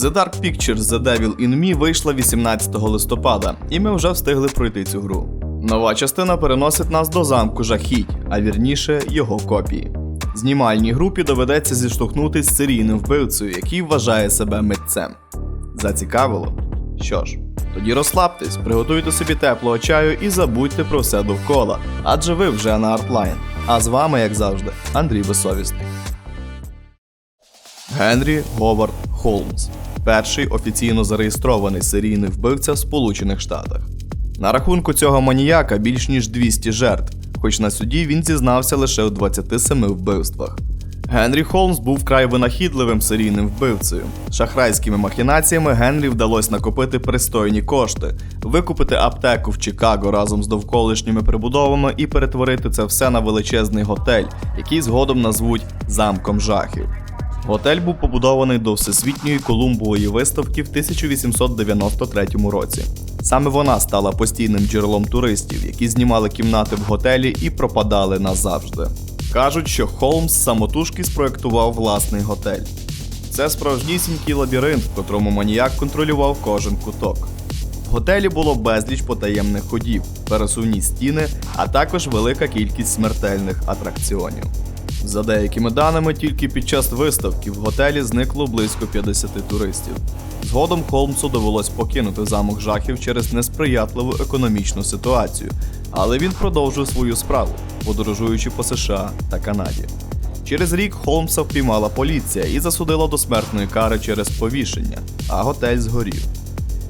The Dark Pictures The Devil in Me вийшла 18 листопада, і ми вже встигли пройти цю гру. Нова частина переносить нас до замку жахіть, а вірніше його копії. Знімальній групі доведеться зіштовхнутись з серійним вбивцею, який вважає себе митцем. Зацікавило? Що ж, тоді розслабтесь, приготуйте собі теплого чаю і забудьте про все довкола, адже ви вже на Artline. А з вами, як завжди, Андрій Безсовісний. Генрі Говард Холмс, перший офіційно зареєстрований серійний вбивця в Сполучених Штатах. На рахунку цього маніяка більш ніж 200 жертв, хоч на суді він зізнався лише у 27 вбивствах. Генрі Холмс був вкрай винахідливим серійним вбивцею. Шахрайськими махінаціями Генрі вдалося накопити пристойні кошти, викупити аптеку в Чикаго разом з довколишніми прибудовами і перетворити це все на величезний готель, який згодом назвуть замком жахів. Готель був побудований до всесвітньої Колумбової виставки в 1893 році. Саме вона стала постійним джерелом туристів, які знімали кімнати в готелі і пропадали назавжди. Кажуть, що Холмс самотужки спроектував власний готель. Це справжнісінький лабіринт, в котрому маніяк контролював кожен куток. В готелі було безліч потаємних ходів, пересувні стіни, а також велика кількість смертельних атракціонів. За деякими даними, тільки під час виставки в готелі зникло близько 50 туристів. Згодом Холмсу довелось покинути замок жахів через несприятливу економічну ситуацію, але він продовжив свою справу, подорожуючи по США та Канаді. Через рік Холмса впіймала поліція і засудила до смертної кари через повішення, а готель згорів.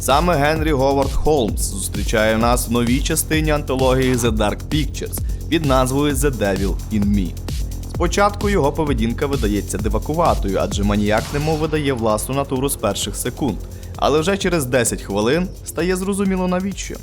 Саме Генрі Говард Холмс зустрічає нас в новій частині антології The Dark Pictures під назвою The Devil in Me. Спочатку його поведінка видається дивакуватою, адже маніяк немов видає власну натуру з перших секунд, але вже через 10 хвилин стає зрозуміло навіщо.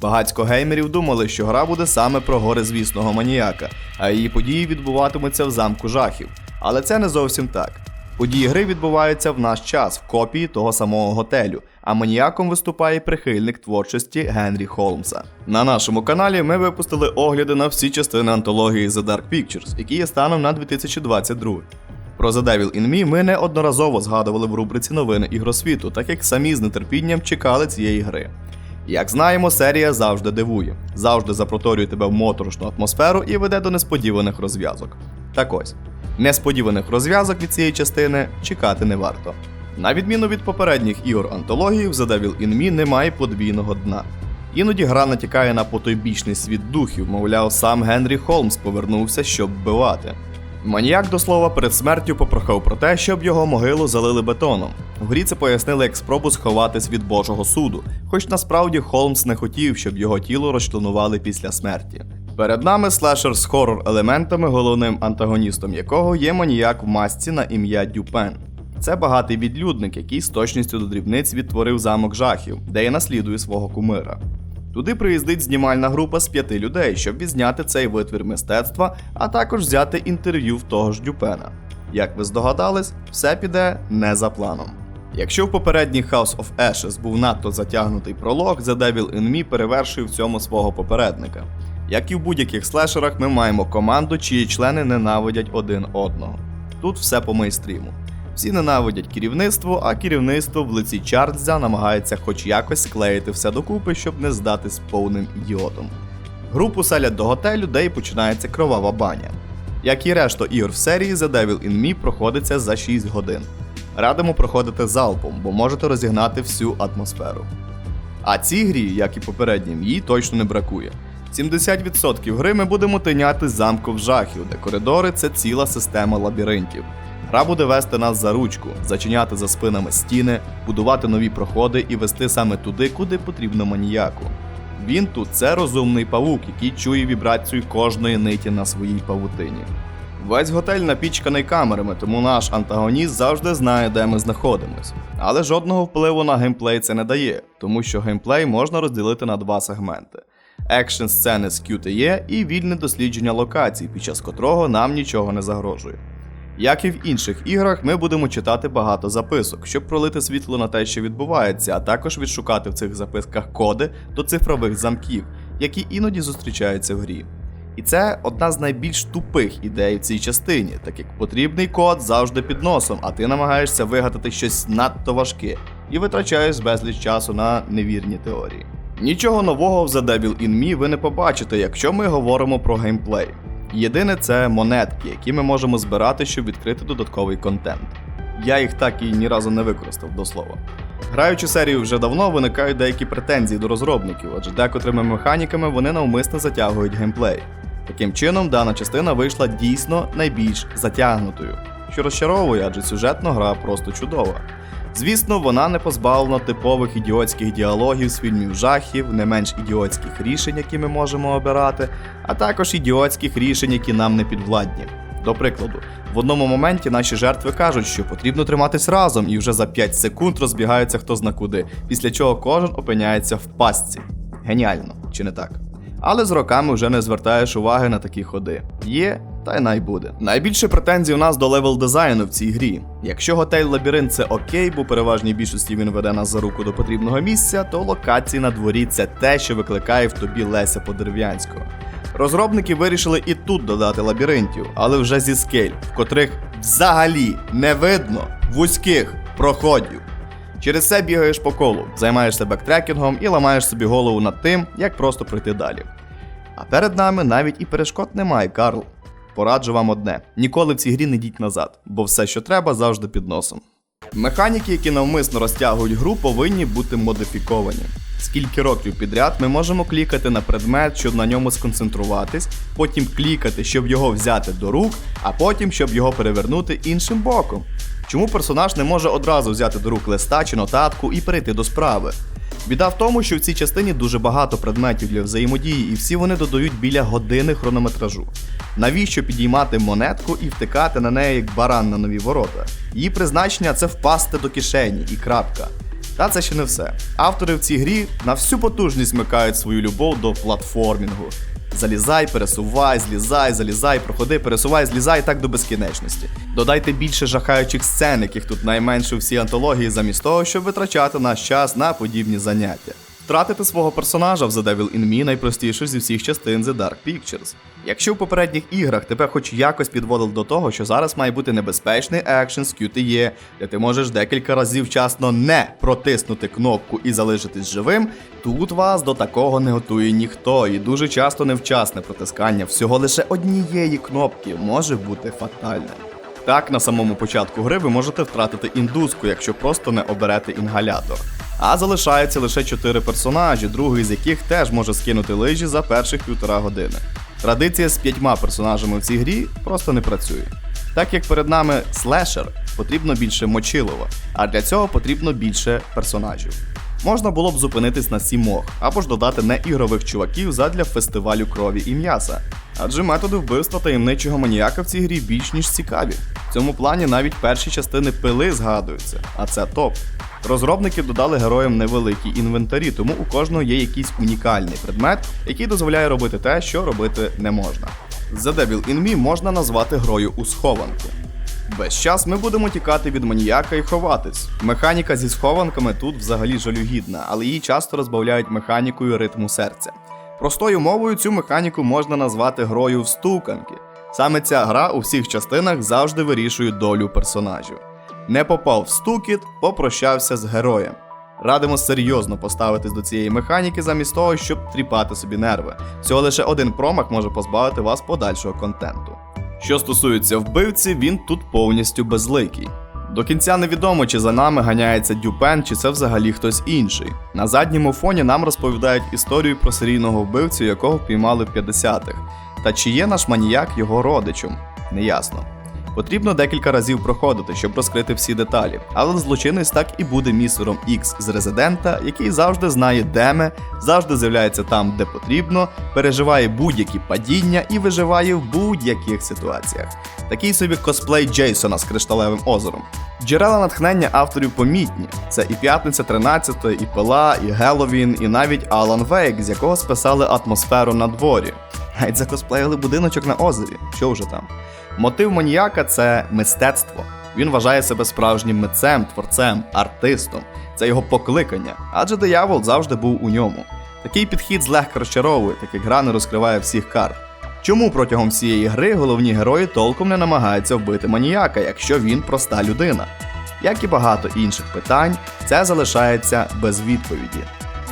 Багацько геймерів думали, що гра буде саме про горизвісного маніяка, а її події відбуватимуться в замку жахів. Але це не зовсім так. Події гри відбуваються в наш час в копії того самого готелю, а маніяком виступає прихильник творчості Генрі Холмса. На нашому каналі ми випустили огляди на всі частини антології The Dark Pictures, які є станом на 2022. Про The Devil in Me ми неодноразово згадували в рубриці новини ігросвіту, так як самі з нетерпінням чекали цієї гри. Як знаємо, серія завжди дивує, завжди запроторює тебе в моторошну атмосферу і веде до несподіваних розв'язок. Так ось, несподіваних розв'язок від цієї частини чекати не варто. На відміну від попередніх ігор антології, в The Devil in Me немає подвійного дна. Іноді гра натякає на потойбічний світ духів, мовляв, сам Генрі Холмс повернувся, щоб вбивати. Маніяк до слова перед смертю попрохав про те, щоб його могилу залили бетоном. В грі це пояснили як спробу сховатись від Божого суду, хоч насправді Холмс не хотів, щоб його тіло розчленували після смерті. Перед нами слешер з хорор елементами, головним антагоністом якого є маніяк в масці на ім'я Дюпен. Це багатий відлюдник, який з точністю до дрібниць відтворив замок жахів, де і наслідує свого кумира. Туди приїздить знімальна група з п'яти людей, щоб відзняти цей витвір мистецтва, а також взяти інтерв'ю в того ж Дюпена. Як ви здогадались, все піде не за планом. Якщо в попередній House of Ashes був надто затягнутий пролог, The Devil in Me перевершує в цьому свого попередника. Як і в будь-яких слешерах, ми маємо команду, чиї члени ненавидять один одного. Тут все по мейстріму. Всі ненавидять керівництво, а керівництво в лиці Чарльза намагається хоч якось склеїти все докупи, щоб не здатись повним ідіотом. Групу селять до готелю, де і починається кровава баня. Як і решта ігор в серії, The Devil in Me проходиться за 6 годин. Радимо проходити залпом, бо можете розігнати всю атмосферу. А цій грі, як і попереднім, їй точно не бракує. 70% гри ми будемо тиняти з замків жахів, де коридори це ціла система лабіринтів. Гра буде вести нас за ручку, зачиняти за спинами стіни, будувати нові проходи і вести саме туди, куди потрібно маніяку. Він тут це розумний павук, який чує вібрацію кожної ниті на своїй павутині. Весь готель напічканий камерами, тому наш антагоніст завжди знає, де ми знаходимось. Але жодного впливу на геймплей це не дає, тому що геймплей можна розділити на два сегменти: екшн сцени з QTE і вільне дослідження локацій, під час котрого нам нічого не загрожує. Як і в інших іграх, ми будемо читати багато записок, щоб пролити світло на те, що відбувається, а також відшукати в цих записках коди до цифрових замків, які іноді зустрічаються в грі. І це одна з найбільш тупих ідей в цій частині, так як потрібний код завжди під носом, а ти намагаєшся вигадати щось надто важке і витрачаєш безліч часу на невірні теорії. Нічого нового в The Devil in Me ви не побачите, якщо ми говоримо про геймплей. Єдине це монетки, які ми можемо збирати, щоб відкрити додатковий контент. Я їх так і ні разу не використав до слова. Граючи серію вже давно, виникають деякі претензії до розробників, адже декотрими механіками вони навмисно затягують геймплей. Таким чином, дана частина вийшла дійсно найбільш затягнутою, що розчаровує, адже сюжетно гра просто чудова. Звісно, вона не позбавлена типових ідіотських діалогів з фільмів жахів, не менш ідіотських рішень, які ми можемо обирати, а також ідіотських рішень, які нам не підвладні. До прикладу, в одному моменті наші жертви кажуть, що потрібно триматись разом, і вже за 5 секунд розбігаються хто зна куди, після чого кожен опиняється в пастці. Геніально, чи не так? Але з роками вже не звертаєш уваги на такі ходи. Є, та й най буде. Найбільше претензій у нас до левел дизайну в цій грі. Якщо готель лабіринт це окей, бо переважній більшості він веде нас за руку до потрібного місця, то локації на дворі це те, що викликає в тобі Леся Подерв'янського. Розробники вирішили і тут додати лабіринтів, але вже зі скель, в котрих взагалі не видно вузьких проходів. Через це бігаєш по колу, займаєшся бектрекінгом і ламаєш собі голову над тим, як просто пройти далі. А перед нами навіть і перешкод немає, Карл. Пораджу вам одне: ніколи в цій грі не йдіть назад, бо все, що треба, завжди під носом. Механіки, які навмисно розтягують гру, повинні бути модифіковані. Скільки років підряд ми можемо клікати на предмет, щоб на ньому сконцентруватись, потім клікати, щоб його взяти до рук, а потім, щоб його перевернути іншим боком. Чому персонаж не може одразу взяти до рук листа чи нотатку і перейти до справи? Біда в тому, що в цій частині дуже багато предметів для взаємодії, і всі вони додають біля години хронометражу. Навіщо підіймати монетку і втикати на неї як баран на нові ворота? Її призначення це впасти до кишені і крапка. Та це ще не все. Автори в цій грі на всю потужність микають свою любов до платформінгу. Залізай, пересувай, злізай, залізай, проходи, пересувай, злізай так до безкінечності. Додайте більше жахаючих сцен, яких тут найменше у всій антології, замість того, щоб витрачати наш час на подібні заняття. Втратити свого персонажа в The Devil in Me найпростіше зі всіх частин The Dark Pictures. Якщо в попередніх іграх тебе хоч якось підводили до того, що зараз має бути небезпечний екшен з QTE, де ти можеш декілька разів вчасно не протиснути кнопку і залишитись живим, тут вас до такого не готує ніхто, і дуже часто невчасне протискання всього лише однієї кнопки може бути фатальним. Так, на самому початку гри ви можете втратити індуску, якщо просто не оберете інгалятор. А залишається лише 4 персонажі, другий з яких теж може скинути лижі за перших півтора години. Традиція з п'ятьма персонажами в цій грі просто не працює. Так як перед нами слешер, потрібно більше мочилова, а для цього потрібно більше персонажів. Можна було б зупинитись на сімох, або ж додати неігрових чуваків задля фестивалю крові і м'яса. Адже методи вбивства таємничого маніяка в цій грі більш ніж цікаві. В цьому плані навіть перші частини пили згадуються, а це топ. Розробники додали героям невеликі інвентарі, тому у кожного є якийсь унікальний предмет, який дозволяє робити те, що робити не можна. The Devil in Me можна назвати грою у схованку. Весь час ми будемо тікати від маніяка і ховатись. Механіка зі схованками тут взагалі жалюгідна, але її часто розбавляють механікою ритму серця. Простою мовою цю механіку можна назвати грою в стуканки. Саме ця гра у всіх частинах завжди вирішує долю персонажів. Не попав в стукіт, попрощався з героєм. Радимо серйозно поставитись до цієї механіки замість того, щоб тріпати собі нерви. Всього лише один промах може позбавити вас подальшого контенту. Що стосується вбивці, він тут повністю безликий. До кінця невідомо, чи за нами ганяється Дюпен, чи це взагалі хтось інший. На задньому фоні нам розповідають історію про серійного вбивцю, якого впіймали в 50-х. Та чи є наш маніяк його родичем? Неясно. Потрібно декілька разів проходити, щоб розкрити всі деталі, але злочинець так і буде містером Ікс з резидента, який завжди знає, де ми, завжди з'являється там, де потрібно, переживає будь-які падіння і виживає в будь-яких ситуаціях. Такий собі косплей Джейсона з кришталевим озером. Джерела натхнення авторів помітні: це і П'ятниця 13, і Пила, і Геловін, і навіть Алан Вейк, з якого списали атмосферу на дворі. Геть закосплеїли будиночок на озері. Що вже там? Мотив маніяка це мистецтво. Він вважає себе справжнім митцем, творцем, артистом. Це його покликання, адже диявол завжди був у ньому. Такий підхід злегка розчаровує, так як гра не розкриває всіх карт. Чому протягом всієї гри головні герої толком не намагаються вбити маніяка, якщо він проста людина? Як і багато інших питань, це залишається без відповіді.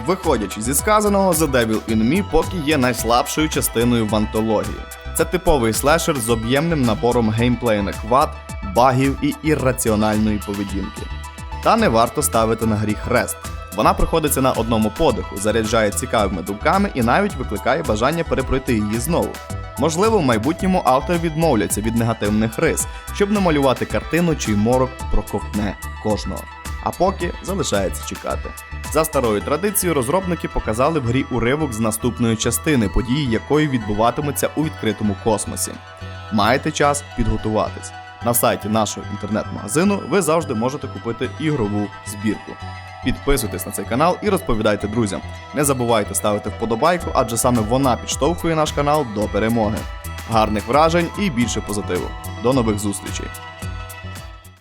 Виходячи зі сказаного, The Devil in Me поки є найслабшою частиною в антології. Це типовий слешер з об'ємним набором геймплейних вад, багів і ірраціональної поведінки. Та не варто ставити на гріх хрест. Вона приходиться на одному подиху, заряджає цікавими думками і навіть викликає бажання перепройти її знову. Можливо, в майбутньому автор відмовляться від негативних рис, щоб намалювати картину, чий морок проковтне кожного. А поки залишається чекати. За старою традицією, розробники показали в грі уривок з наступної частини, події якої відбуватимуться у відкритому космосі. Маєте час підготуватись. На сайті нашого інтернет-магазину ви завжди можете купити ігрову збірку. Підписуйтесь на цей канал і розповідайте друзям. Не забувайте ставити вподобайку, адже саме вона підштовхує наш канал до перемоги. Гарних вражень і більше позитиву. До нових зустрічей!